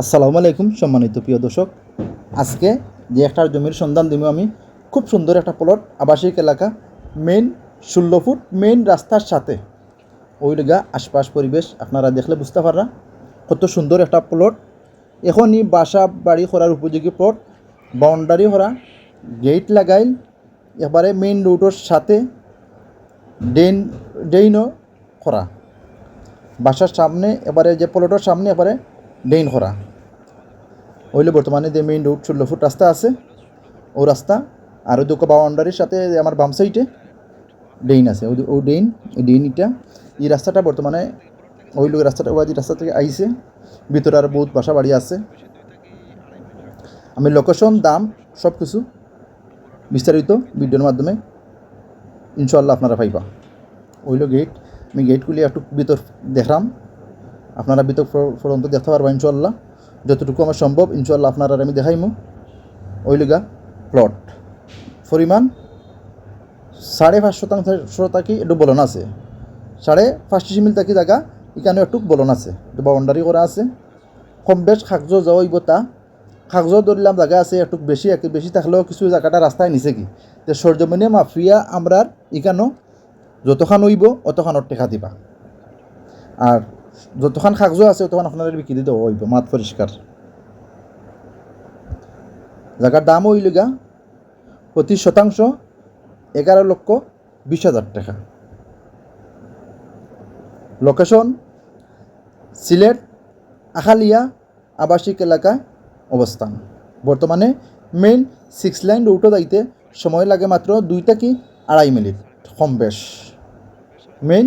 আসসালামু আলাইকুম, সম্মানিত প্রিয় দর্শক। আজকে যে একটা জমির সন্ধান দিব আমি, খুব সুন্দর একটা প্লট আবাসিক এলাকা মেইন ষোলো ফুট মেইন রাস্তার সাথে। ওই লগা আশপাশ পরিবেশ, আপনারা দেখলে বুঝতে পাররা। কত সুন্দর একটা প্লট এখনই বাসা, বাড়ি করার উপযোগী প্লট বাউন্ডারি করা গেট লাগাইল এবারে মেইন রোডের সাথে ড্রেন ড্রেনও করা বাসার সামনে, এবারে যে প্লটের সামনে, এবারে ড্রেন করা হইলে বর্তমানে যে মেইন রোড ষোলো ফুট রাস্তা আছে, ও রাস্তা, আর ওই দুটো বাউন্ডারির সাথে আমার বাম সাইডে ড্রেন আছে। ও ড্রেন এই ড্রেনটা এই রাস্তাটা বর্তমানে ওই লোক রাস্তাটা ওই রাস্তা থেকে আইছে। ভিতরে আর বহুত বাসা বাড়ি আছে। আমি লোকেশন দাম সব কিছু বিস্তারিত ভিডিওর মাধ্যমে ইনশাল্লাহ আপনারা পাইবা। ওইলো গেট আমি গেট খুলে একটু ভিতর দেখলাম আপনারা ভিতর পর্যন্ত দেখতে পারবা ইনশাল্লাহ যতটুকু আমার সম্ভব ইনশাল্লাহ আপনারা আমি দেখাইমু। ওইলগা প্লট পরিমাণ সাড়ে পাঁচ শতাংশ তাকি একটু বলন আছে। সাড়ে পাঁচটি সিমিল তাকি জায়গা, এখানে একটু বলন আছে। একটু বাউন্ডারি করা আছে। কম বেশ কাগজ যাওয়াইব তা। কাগজ ধরলাম জায়গা আছে একটু বেশি একটু বেশি থাকলেও কিছু জায়গাটা রাস্তায় নিছে কি? যে সরজমিনে মাফিয়া আমরার এখানেও যতখান হইব অতখানত টেকা দিবা। আর যতখান কাগজ আছে তখন আপনাদের বিক্রি দিতে হইব, মাত পরিষ্কার। জায়গার দাম হইল গা, প্রতি শতাংশ এগারো লক্ষ বিশ হাজার টাকা। লোকেশন সিলেট, আখালিয়া, আবাসিক এলাকায় অবস্থান। বর্তমানে মেইন সিক্স লাইন রুটও যাইতে সময় লাগে মাত্র দুই থেকে আড়াই মিনিট, কম বেশ। Main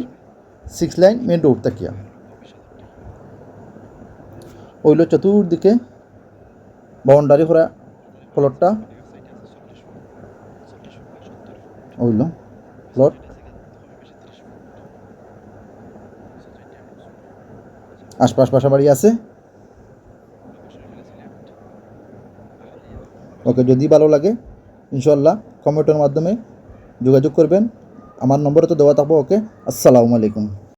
six line main road তাকিয়া ওইল চতুর্দিকে বাউন্ডারি করা প্লটটা ওইল প্লট আশপাশ বাসা বাড়ি আছে। ওকে, যদি ভালো লাগে ইনশাল্লাহ কমেন্টের মাধ্যমে যোগাযোগ করবেন। আমার নম্বরে তো দেওয়া থাকব, ওকে? আসসালামু আলাইকুম।